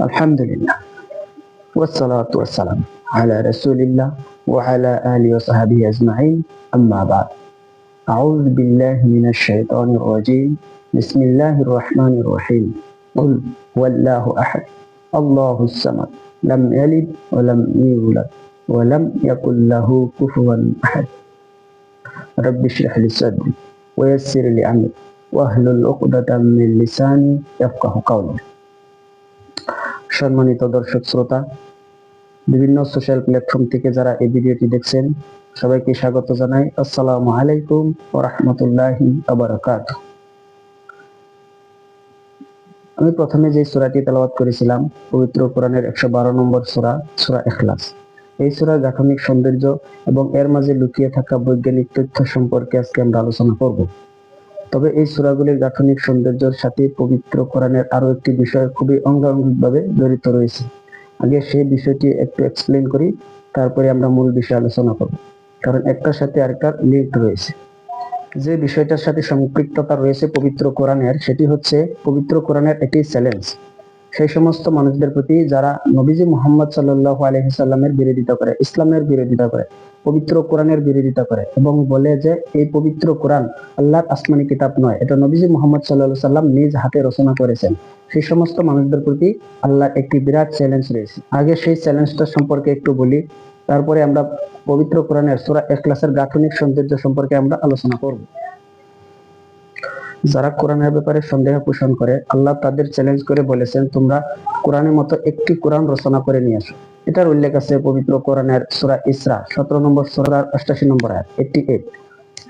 الحمد لله والصلاة والسلام على رسول الله وعلى آله وصحبه أجمعين أما بعد. أعوذ بالله من الشيطان الرجيم. بسم الله الرحمن الرحيم. قل هو الله أحد. الله الصمد. لم يلد ولم يولد ولم يكن له كفوا أحد. رب اشرح لي صدري ويسر لي أمري واحلل عقدة من لساني يفقه قولي. সম্মানিত দর্শক শ্রোতা, বিভিন্ন সোশ্যাল প্ল্যাটফর্ম থেকে যারা এই ভিডিওটি দেখছেন, সবাইকে স্বাগত জানাই। আসসালামু আলাইকুম ওয়া রাহমাতুল্লাহি ওয়া বারাকাতুহু। আমি প্রথমে যে সূরাটি তেলাওয়াত করেছিলাম, পবিত্র কোরআনের একশো বারো নম্বর সূরা সূরা ইখলাস। এই সূরার গাঠনিক সৌন্দর্য এবং এর মাঝে লুকিয়ে থাকা বৈজ্ঞানিক তথ্য সম্পর্কে আজকে আমরা আলোচনা করব। তবে এই সুরাগুলির গাঠনিক সৌন্দর্যের সাথে পবিত্র কোরআনের আরও একটি বিষয় খুবই অঙ্গাঙ্গিকভাবে জড়িত রয়েছে। আগে সেই বিষয়টি একটু এক্সপ্লেন করি, তারপরে আমরা মূল বিষয়ে আলোচনা করব। কারণ একটার সাথে আরেকটার লিঙ্ক রয়েছে। যে বিষয়টার সাথে সম্পৃক্ততা রয়েছে পবিত্র কোরআনের, সেটি হচ্ছে পবিত্র কোরআনের একটি চ্যালেঞ্জ সেই সমস্ত মানুষদের প্রতি যারা নবীজি মোহাম্মদ সাল্লাহ আলহিসাল্লামের বিরোধিতা করে, ইসলামের বিরোধিতা করে, পবিত্র কোরআনের বিরোধিতা করে এবং বলে যে এই পবিত্র কোরআন আল্লাহর আসমানি কিতাব নয়, এটা নবীজি মোহাম্মদ সাল্লাহ সাল্লাম নিজ হাতে রচনা করেছেন। সেই সমস্ত মানুষদের প্রতি আল্লাহর একটি বিরাট চ্যালেঞ্জ রয়েছে। আগে সেই চ্যালেঞ্জটা সম্পর্কে একটু বলি, তারপরে আমরা পবিত্র কোরআনের সুরা এখলাসের গাঠনিক সৌন্দর্য সম্পর্কে আমরা আলোচনা করব। যারা কোরআনের ব্যাপারে সন্দেহ পোষণ করে, আল্লাহ তাদের চ্যালেঞ্জ করে বলেছেন, তোমরা কোরআনের মতো একটি কোরআন রচনা করে নিয়ে আসো। এটার উল্লেখ আছে পবিত্র কোরআনের সুরা ইসরা, সতেরো নম্বর সুরার অষ্টাশি নম্বর আয়াত এইটি এইট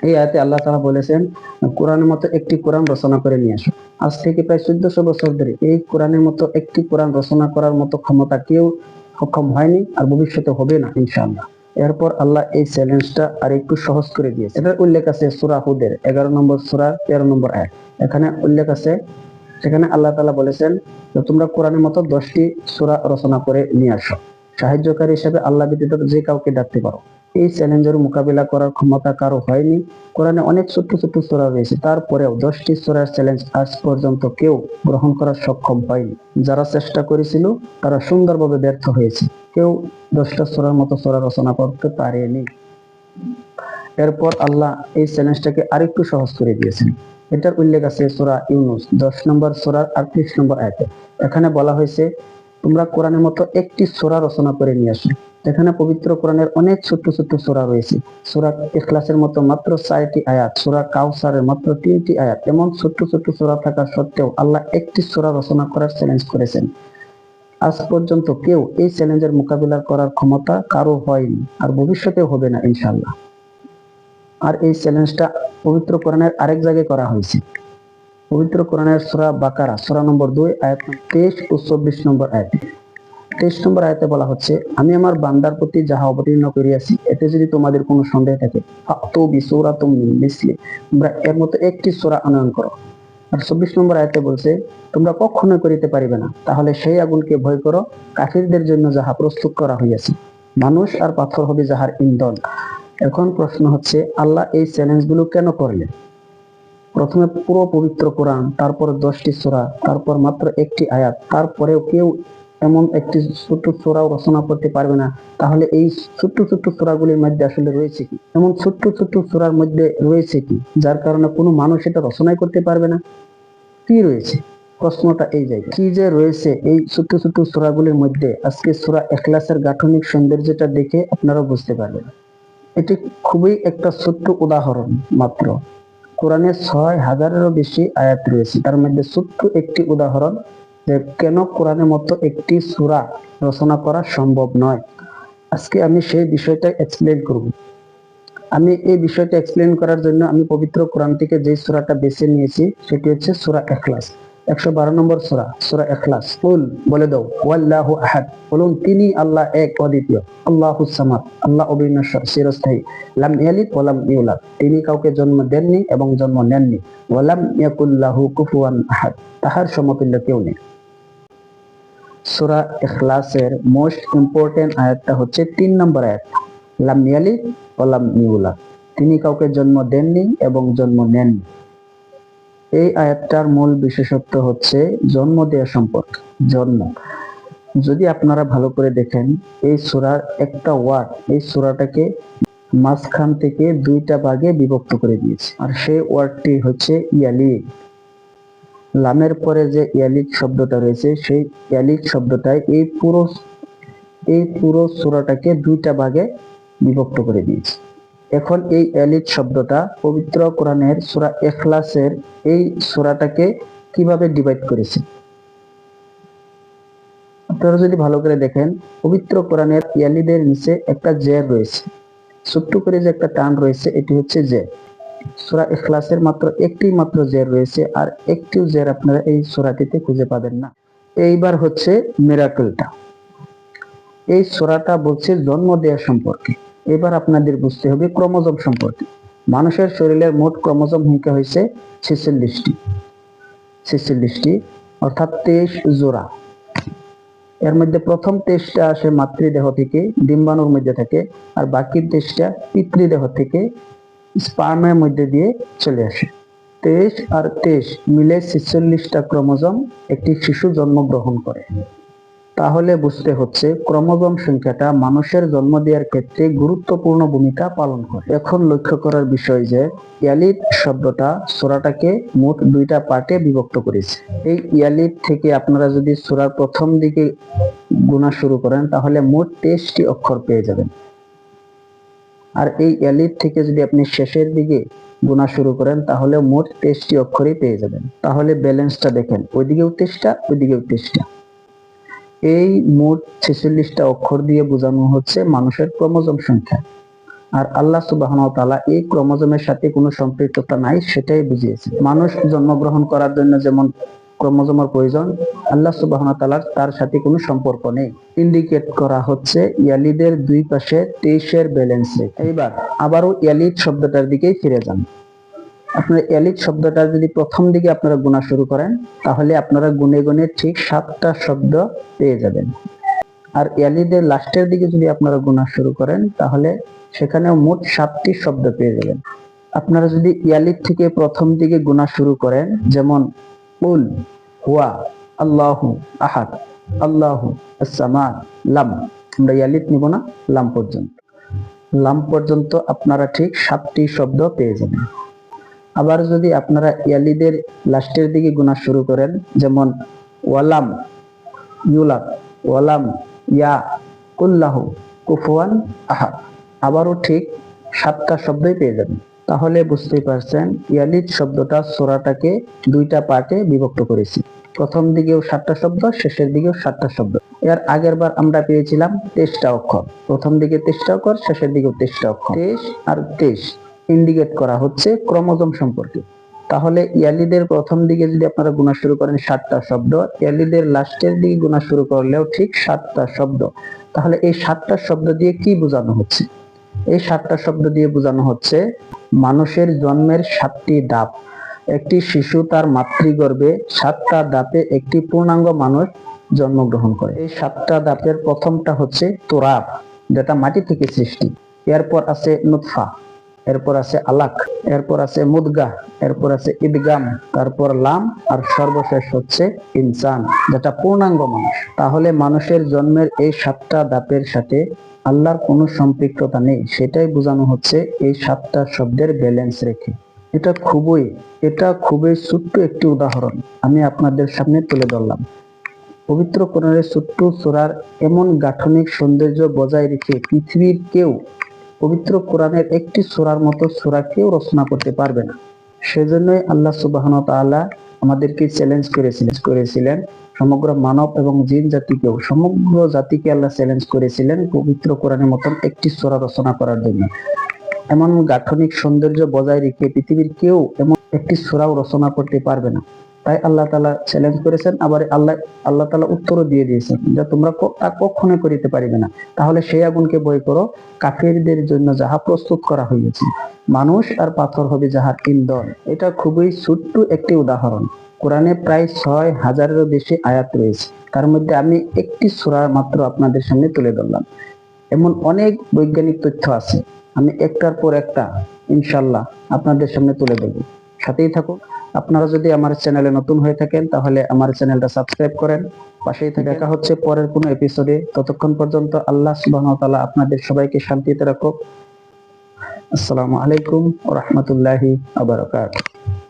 এই আয়াতে আল্লাহ তাআলা বলেছেন, কোরআনের মতো একটি কোরআন রচনা করে নিয়ে আসো। আজ থেকে প্রায় চোদ্দশো বছর ধরে এই কোরআনের মতো একটি কোরআন রচনা করার মতো ক্ষমতা কেউ সক্ষম হয়নি আর ভবিষ্যতে হবে না, ইনশাআল্লাহ। এরপর আল্লাহ এই চ্যালেঞ্জটা আর একটু সহজ করে দিয়েছে। এটার উল্লেখ আছে সুরা হুদের, এগারো নম্বর সুরা, তেরো নম্বর এক এখানে উল্লেখ আছে, সেখানে আল্লাহ তালা বলেছেন যে, তোমরা কোরআনের মতো দশটি সুরা রচনা করে নিয়ে আসো। সাহায্যকারী হিসেবে আল্লাহ ব্যতীত যে কাউকে ডাকতে পারো। এই চ্যালেঞ্জের মোকাবিলা করার ক্ষমতা কারও হয়নি। কোরআনে অনেক ছোট্ট ছোট্ট সোরা রয়েছে। তারপরেও দশটি সোরার চ্যালেঞ্জ আজ পর্যন্ত কেউ গ্রহণ করার সক্ষম হয়নি। যারা চেষ্টা করেছিল, তারা সুন্দরভাবে ব্যর্থ হয়েছে। কেউ দশটা সোরার মতো সোরা রচনা করতে পারেনি। এরপর আল্লাহ এই চ্যালেঞ্জটাকে আরেকটু সহজ করে দিয়েছেন। এটার উল্লেখ আছে সোরা ইউনুস, দশ নম্বর সোরার আটত্রিশ নম্বর আয়তে। এখানে বলা হয়েছে, তোমরা কোরআনের মতো একটি সোরা রচনা করে নিয়ে আসো। এখানে পবিত্র কোরআনের অনেক ছোট্ট ছোট্ট সোরা রয়েছে। সোরা ইখলাসের মতো মাত্র চারটি আয়াত, সোরা কাউসারের মাত্র তিনটি আয়াত, এমন ছোট্ট ছোট্ট সোরা থাকা সত্ত্বেও আল্লাহ একটি সোরা রচনা করার চ্যালেঞ্জ করেছেন। আজ পর্যন্ত কেউ এই চ্যালেঞ্জের মোকাবিলা করার ক্ষমতা কারও হয়নি, আর ভবিষ্যতেও হবে না ইনশাল্লাহ আর এই চ্যালেঞ্জটা পবিত্র কোরআনের আরেক জায়গায় করা হয়েছে। পবিত্র কোরআনের সুরা বাকারা, সুরা নম্বর দুই, আয়াত তেইশ ও চব্বিশ নম্বর আয়াত। তেইশ নম্বর আয়াতে বলা হচ্ছে, আমি আমার বান্দার প্রতি যাহা অবতীর্ণ করিয়াছি, এতে যদি তোমাদের কোনো সন্দেহ থাকে তোমরা এর মতো একটি সোরা আনয়ন করো। আর চব্বিশ নম্বর আয়াতে বলছে, তোমরা কখনো করিতে পারিবে না, তাহলে সেই আগুনকে ভয় করো, কাফিরদের জন্য যাহা প্রস্তুত করা হইয়াছে, মানুষ আর পাথর হবে যাহার ইন্ধন। এখন প্রশ্ন হচ্ছে, আল্লাহ এই চ্যালেঞ্জগুলো কেন করলেন? প্রথমে পুরো পবিত্র কোরআন, তারপর দশটি সোরা, তারপর মাত্র একটি আয়াত, তারপরেও কেউ এমন একটি ছোট্ট সোরাও রচনা করতে পারবে না। তাহলে এই ছোট্ট ছোট্ট সোরাগুলির মধ্যে আসলে রয়েছে কি? এমন ছোট্ট ছোট্ট সোরার মধ্যে রয়েছে কি? যার কারণে কোনো মানুষ এটা রচনাই করতে পারবে না। কি রয়েছে? প্রশ্নটা এই জায়গায়। কি যে রয়েছে এই ছোট্ট ছোট্ট সোরাগুলির মধ্যে আজকে সোরা এখলাসের গাঠনিক সৌন্দর্যটা দেখে আপনারা বুঝতে পারবেন। এটি খুবই একটা ছোট্ট উদাহরণ মাত্র। কোরআনে ছয় হাজারেরও বেশি আয়াত রয়েছে। তার মধ্যে ছোট্ট একটি উদাহরণ যে কেন কোরআনের মতো একটি সূরা রচনা করা সম্ভব নয়? আজকে আমি সেই বিষয়টা এক্সপ্লেন করব। আমি এই বিষয়টা এক্সপ্লেন করার জন্য আমি পবিত্র কোরআন থেকে যে সূরাটা বেছে নিয়েছি, সেটি হচ্ছে সূরা ইখলাস একশো বারো নম্বর সূরা সূরা ইখলাস কুল, বলে দাও, ওয়াল্লাহু আহাদ। বলুন, তিনি আল্লাহ এক, অদ্বিতীয়। আল্লাহু সামাদ। আল্লাহ অবিনশ্বর চিরস্থায়ী। লাম ইয়ালিদ ওয়ালাম ইউলাদ। তিনি কাউকে জন্ম দেননি এবং জন্ম নেননি। ওয়ালাম ইয়াকুল্লাহু কুফুয়ান আহাদ। তাহার সমতুল্য কেউ নেই। সূরা ইখলাসের মোস্ট ইম্পর্টেন্ট আয়াতটা হচ্ছে তিন নম্বর আয়াত। লাম ইয়ালিদ ওয়ালাম ইউলাদ। তিনি কাউকে জন্ম দেননি এবং জন্ম নেননি। এই আয়াতটার মূল বিশেষত্ব হচ্ছে জন্ম দেওয়া সম্পর্ক জন্ম। যদি আপনারা ভালো করে দেখেন, এই সূরার একটা ওয়ার্ড, এই সূরাটাকে মাঝখান থেকে দুইটা ভাগে বিভক্ত করে দিয়েছে। আর সেই ওয়ার্ডটি হচ্ছে ইয়ালি লামের পরে যে ইয়ালিক শব্দটা রয়েছে, সেই ইয়ালিক শব্দটাই এই পুরো এই পুরো সূরাটাকে দুইটা ভাগে বিভক্ত করে দিয়েছে। এখন এই এলিট শব্দটা পবিত্র কোরআনের সূরা এখলাসের এই সূরাটাকে কীভাবে ডিভাইড করেছে? আপনারা যদি ভালো করে দেখেন, পবিত্র কোরআনের ইয়ালিদের নিচে একটা জের রয়েছে। ছোট্ট করে যে একটা টান রয়েছে, এটি হচ্ছে জের। সূরা ইখলাসের মাত্র একটি মাত্র জের রয়েছে, আর একটিও জের আপনারা এই সূরাটিতে খুঁজে পাবেন না। এইবার হচ্ছে মিরাকলটা। এই সূরাটা বলছে জন্ম দেওয়া সম্পর্কে। এবার আপনাদের বুঝতে হবে ক্রোমোজোম সম্পর্কে। মানুষের শরীরের মোট ক্রোমোজোম সংখ্যা হয়েছে ছেচল্লিশটি। ছেচল্লিশটি, অর্থাৎ তেইশ জোড়া। এর মধ্যে প্রথম তেইশটা আসে মাতৃদেহ থেকে, ডিম্বাণুর মধ্যে থাকে, আর বাকি তেইশটা পিতৃদেহ থেকে স্পার্মের মধ্যে দিয়ে চলে আসে। তেইশ আর তেইশ মিলে ছেচল্লিশটা ক্রোমোজোম একটি শিশু জন্মগ্রহণ করে। তাহলে বুঝতে হচ্ছে ক্রোমোজোম সংখ্যাটা মানুষের জন্ম দেওয়ার ক্ষেত্রে গুরুত্বপূর্ণ ভূমিকা পালন করে। এখন লক্ষ্য করার বিষয় যে ইয়ালিদ শব্দটা সোরাটাকে মোট দুইটা পার্টে বিভক্ত করেছে। এই ইয়ালিদ থেকে আপনারা যদি সোরার প্রথম দিকে গুণা শুরু করেন, তাহলে মোট তেইশটি অক্ষর পেয়ে যাবেন। আর এই ইয়ালিদ থেকে যদি আপনি শেষের দিকে গুণা শুরু করেন, তাহলে মোট তেইশটি অক্ষরই পেয়ে যাবেন। তাহলে ব্যালেন্সটা দেখেন, ওইদিকেও তেইশটা ওইদিকেও তেইশটা এই মোট ছেচল্লিশটা অক্ষর দিয়ে বোঝানো হচ্ছে মানুষের ক্রোমোজোম সংখ্যা। আর আল্লাহ সুবাহ তাআলা এই ক্রোমোজোমের সাথে কোনো সম্পৃক্ততা নাই, সেটাই বুঝিয়েছে। মানুষ জন্মগ্রহণ করার জন্য যেমন ক্রোমোজোমের প্রয়োজন। আল্লাহ সুবাহ তাআলার তার সাথে কোনো সম্পর্ক নেই। ইন্ডিকেট করা হচ্ছে ইয়ালিদের দুই পাশে তেইশের ব্যালেন্সে এইবার আবারও ইয়ালিদ শব্দটার দিকেই ফিরে যান। আপনার এলিট শব্দটা যদি প্রথম দিকে আপনারা গুণা শুরু করেন, তাহলে আপনারা গুনে গুনে ঠিক সাতটা শব্দ পেয়ে যাবেন। আর এলিদের লাস্টের দিকে যদি আপনারা গুণা শুরু করেন, তাহলে সেখানে মোট সাতটি শব্দ পেয়ে যাবেন। আপনারা যদি ইয়ালিদ থেকে প্রথম দিকে গুণা শুরু করেন, যেমন উল হুয়া আহাদ আসসামা লাম আমরা ইয়ালিদ নিব না, লাম পর্যন্ত। লাম পর্যন্ত আপনারা ঠিক সাতটি শব্দ পেয়ে যাবেন। আবার যদি আপনারা ইয়ালিদের লাস্টের দিকে গুণা শুরু করেন, যেমন ওয়ালাম, ইউলাক, ওয়ালাম, ইয়া, কুল্লাহু, কুফুয়ান, আহাদ। আবারও ঠিক সাতটা শব্দই পেয়ে যাবেন। তাহলে বুঝতেই পারছেন, ইয়ালিদ শব্দটা সোরাটাকে দুইটা পার্টে বিভক্ত করেছি। প্রথম দিকেও সাতটা শব্দ, শেষের দিকেও সাতটা শব্দ। এর আগের বার আমরা পেয়েছিলাম তেইশটা অক্ষর। প্রথম দিকে তেইশটা অক্ষর, শেষের দিকেও তেইশটা অক্ষর। তেইশ আর তেইশ ইন্ডিকেট করা হচ্ছে ক্রোমোজোম সম্পর্কে। তাহলে ইয়ালিদের প্রথম দিকে যদি আপনারা গুণা শুরু করেন সাতটা শব্দ, ইয়ালিদের লাস্টের দিকে গুণা শুরু করলেও ঠিক সাতটা শব্দ। তাহলে এই সাতটা শব্দ দিয়ে কি বোঝানো হচ্ছে? এই সাতটা শব্দ দিয়ে বোঝানো হচ্ছে মানুষের জন্মের সাতটি ধাপ একটি শিশু তার মাতৃগর্ভে সাতটা দাপে একটি পূর্ণাঙ্গ মানুষ জন্মগ্রহণ করে। এই সাতটা দাপের প্রথমটা হচ্ছে তোরাব, যেটা মাটি থেকে সৃষ্টি। এরপর আছে নুৎফা। এরপর আছে আলাক, এরপর আছে মুদগা, এরপর আছে ঈদগাম তারপর লাম, আর সর্বশেষ হচ্ছে ইনসান, যেটা পূর্ণাঙ্গ মানুষ। তাহলে মানুষের জন্মের এই সাতটা দাপের সাথে আল্লাহর কোনো সম্পৃক্ততা নেই, সেটাই বোঝানো হচ্ছে এই সাতটা শব্দের ব্যালেন্স রেখে। এটা খুবই এটা খুবই ছোট্ট একটি উদাহরণ, আমি আপনাদের সামনে তুলে ধরলাম। পবিত্র কোরআনের ছোট্ট সূরার এমন গাঠনিক সৌন্দর্য বজায় রেখে পৃথিবীর কেউ পবিত্র কোরআনের একটি সূরার মতো সূরা কেউ রচনা করতে পারবে না। সেজন্যই আল্লাহ সুবাহন তাআলা আমাদেরকে চ্যালেঞ্জ করেছিলেন করেছিলেন। সমগ্র মানব এবং জিন জাতিকেও, সমগ্র জাতিকে আল্লাহ চ্যালেঞ্জ করেছিলেন পবিত্র কোরআনের মতন একটি সূরা রচনা করার জন্য। এমন গাঠনিক সৌন্দর্য বজায় রেখে পৃথিবীর কেউ এমন একটি সূরাও রচনা করতে পারবে না। তাই আল্লাহ তালা চ্যালেঞ্জ করেছেন, আবার আল্লাহ আল্লাহ তালা উত্তরও দিয়ে দিয়েছেন যে তোমরা তা কখনোই করিতে পারিবে না। তাহলে সেই আগুনকে বই করো, কাফেরদের জন্য যাহা প্রস্তুত করা হইয়াছে, মানুষ আর পাথর হবে যাহার ইন্ধন। এটা খুবই ছোট্ট একটি উদাহরণ। কোরআনে প্রায় ছয় হাজারেরও বেশি আয়াত রয়েছে। তার মধ্যে আমি একটি সূরা মাত্র আপনাদের সামনে তুলে ধরলাম। এমন অনেক বৈজ্ঞানিক তথ্য আছে। আমি একটার পর একটা ইনশাল্লাহ আপনাদের সামনে তুলে দেবো সাথেই থাকুন। আপনারা যদি আমার চ্যানেলে নতুন হয়ে থাকেন, তাহলে আমার চ্যানেলটা সাবস্ক্রাইব করেন। পাশেই থেকে দেখা হচ্ছে পরের কোনো এপিসোডে ততক্ষণ পর্যন্ত আল্লাহ সুবহানাহু ওয়া তাআলা আপনাদের সবাইকে শান্তিতে রাখুক। আসসালামু আলাইকুম ওয়া রাহমাতুল্লাহি ওয়া বারাকাতুহু।